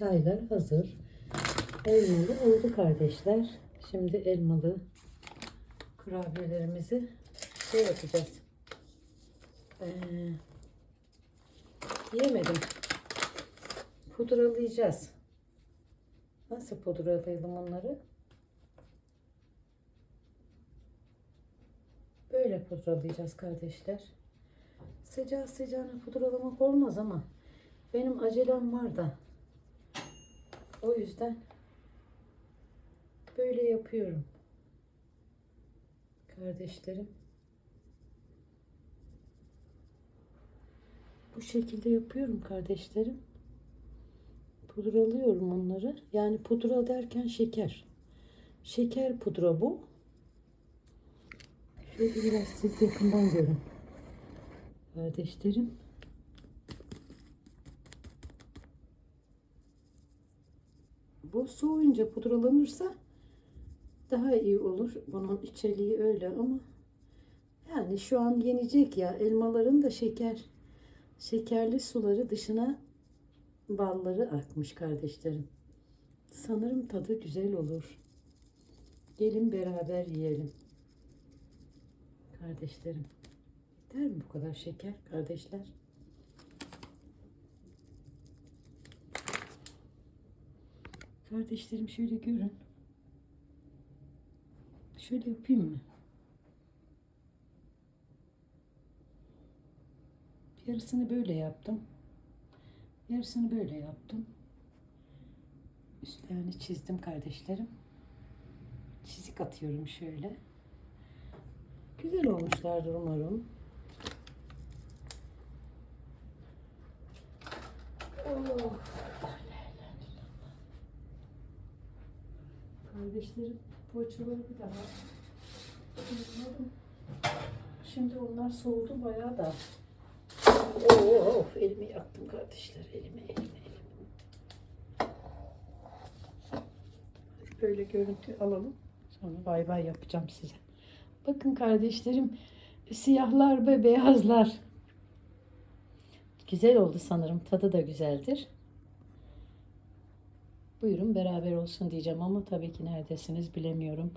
Çaylar hazır. Elmalı oldu kardeşler. Şimdi elmalı kurabiyelerimizi şey yapacağız. Ee, yemedim. Pudralayacağız. Nasıl pudralayalım onları? Böyle pudralayacağız kardeşler. Sıcağı sıcağına pudralamak olmaz ama benim acelem var da. O yüzden böyle yapıyorum. Kardeşlerim. Bu şekilde yapıyorum kardeşlerim. Pudralıyorum onları. Yani pudra derken şeker. Şeker pudra bu. Şöyle biraz siz yakından görün. Kardeşlerim. Bu soğuyunca pudralanırsa daha iyi olur. Bunun içeriği öyle ama yani şu an yenecek ya elmaların da şeker şekerli suları dışına balları akmış kardeşlerim. Sanırım tadı güzel olur. Gelin beraber yiyelim. Kardeşlerim. Der mi bu kadar şeker kardeşler? Kardeşlerim şöyle görün. Şöyle yapayım mı? Yarısını böyle yaptım. Yarısını böyle yaptım. Üstlerini çizdim kardeşlerim. Çizik atıyorum şöyle. Güzel olmuşlardır umarım. Oh. Kardeşlerim poğaçaları bir daha yapmadım. Şimdi onlar soğudu bayağı da. Oh, of elimi yaktım kardeşler. Elimi, elimi, elimi. Böyle görüntü alalım. Sonra bay bay yapacağım size. Bakın kardeşlerim siyahlar ve beyazlar. Güzel oldu sanırım. Tadı da güzeldir. Buyurun beraber olsun diyeceğim ama tabii ki neredesiniz bilemiyorum.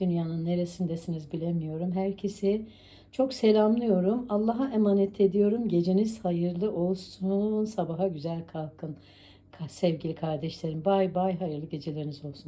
Dünyanın neresindesiniz bilemiyorum. Herkesi çok selamlıyorum. Allah'a emanet ediyorum. Geceniz hayırlı olsun. Sabaha güzel kalkın. Sevgili kardeşlerim. Bay bay. Hayırlı geceleriniz olsun.